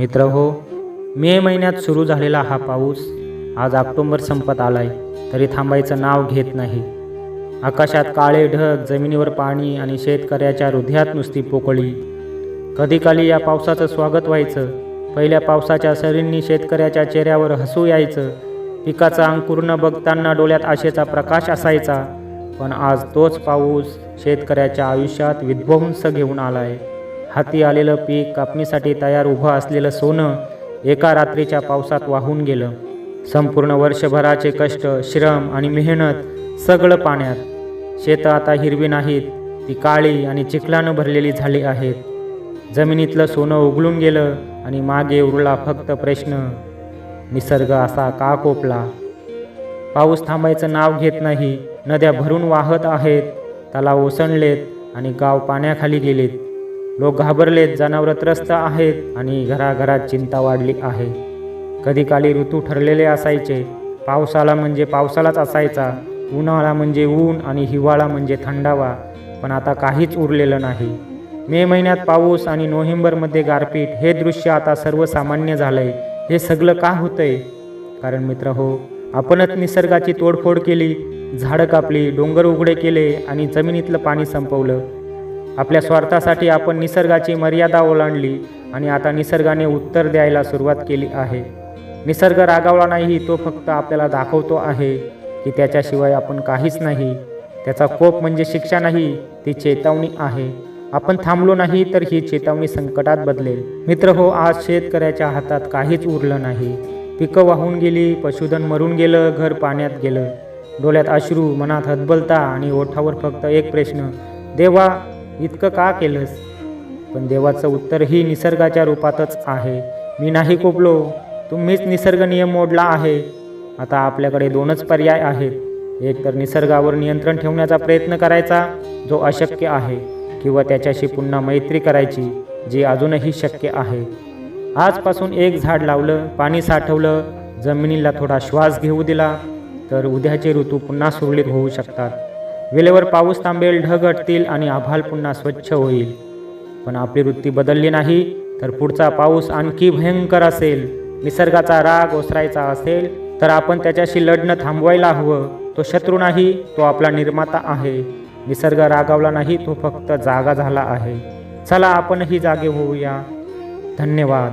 मित्र हो मे महिन्यात सुरू झालेला हा पाऊस आज ऑक्टोबर संपत आलाय तरी थांबायचं नाव घेत नाही. आकाशात काळे ढग जमिनीवर पाणी आणि शेतकऱ्याच्या हृदयात नुसती पोकळी. कधीकाली या पावसाचं स्वागत व्हायचं पहिल्या पावसाच्या सरींनी शेतकऱ्याच्या चेहऱ्यावर हसू यायचं पिकाचा अंकुर न बघताना डोळ्यात आशेचा प्रकाश असायचा पण आज तोच पाऊस शेतकऱ्याच्या आयुष्यात विध्वंस घेऊन आलाय. हाती आलेलं पीक कापणीसाठी तयार उभं असलेलं सोनं एका रात्रीच्या पावसात वाहून गेलं. संपूर्ण वर्षभराचे कष्ट श्रम आणि मेहनत सगळं पाण्यात. शेतं आता हिरवी नाहीत ती काळी आणि चिखलानं भरलेली झाली आहेत. जमिनीतलं सोनं उगलून गेलं आणि मागे उरला फक्त प्रश्न निसर्ग असा का कोपला? पाऊस थांबायचं नाव घेत नाही नद्या भरून वाहत आहेत तलाव ओसंडलेत आणि गाव पाण्याखाली गेलेत. लोक घाबरलेत जनावरं त्रस्त आहेत आणि घराघरात चिंता वाढली आहे. कधी काली ऋतू ठरलेले असायचे. पावसाला म्हणजे पावसालाच असायचा. उन्हाळा म्हणजे ऊन आणि हिवाळा म्हणजे थंडावा. पण आता काहीच उरलेलं नाही. मे महिन्यात पाऊस आणि नोव्हेंबरमध्ये गारपीट हे दृश्य आता सर्वसामान्य झालंय. हे सगळं का होतंय? कारण मित्र हो आपणच निसर्गाची तोडफोड केली झाडं कापली डोंगर उघडे केले आणि जमिनीतलं पाणी संपवलं. आपल्या स्वार्थासाठी आपण निसर्गाची मर्यादा ओलांडली आणि आता निसर्गाने उत्तर द्यायला सुरुवात केली आहे. निसर्ग रागावला नाही तो फक्त आपल्याला दाखवतो आहे की त्याच्याशिवाय आपण काहीच नाही. त्याचा कोप म्हणजे शिक्षा नाही ती चेतावणी आहे. आपण थांबलो नाही तर ही चेतावणी संकटात बदलेल. मित्र हो आज शेतकऱ्याच्या हातात काहीच उरलं नाही. पिकं वाहून गेली पशुधन मरून गेलं घर पाण्यात गेलं. डोळ्यात अश्रू मनात हतबलता आणि ओठावर फक्त एक प्रश्न देवा इतकं का केलंस? पण देवाचं उत्तरही निसर्गाच्या रूपातच आहे. मी नाही कोपलो. तुम्हीच निसर्ग नियम मोडला आहे. आता आपल्याकडे दोनच पर्याय आहेत. एक तर निसर्गावर नियंत्रण ठेवण्याचा प्रयत्न करायचा जो अशक्य आहे किंवा त्याच्याशी पुन्हा मैत्री करायची जी अजूनही शक्य आहे. आजपासून एक झाड लावलं पाणी साठवलं जमिनीला थोडा श्वास घेऊ दिला तर उद्याचे ऋतू पुन्हा सुरळीत होऊ शकतात. वेळेवर पाऊस थांबेल ढग हटतील आणि आभाल पुन्हा स्वच्छ होईल. पण आपली वृत्ती बदलली नाही तर पुढचा पाऊस आणखी भयंकर असेल. निसर्गाचा राग ओसरायचा असेल तर आपण त्याच्याशी लढणं थांबवायला हवं. तो शत्रू नाही तो आपला निर्माता आहे. निसर्ग रागावला नाही तो फक्त जागा झाला आहे. चला आपणही जागे होऊया. धन्यवाद.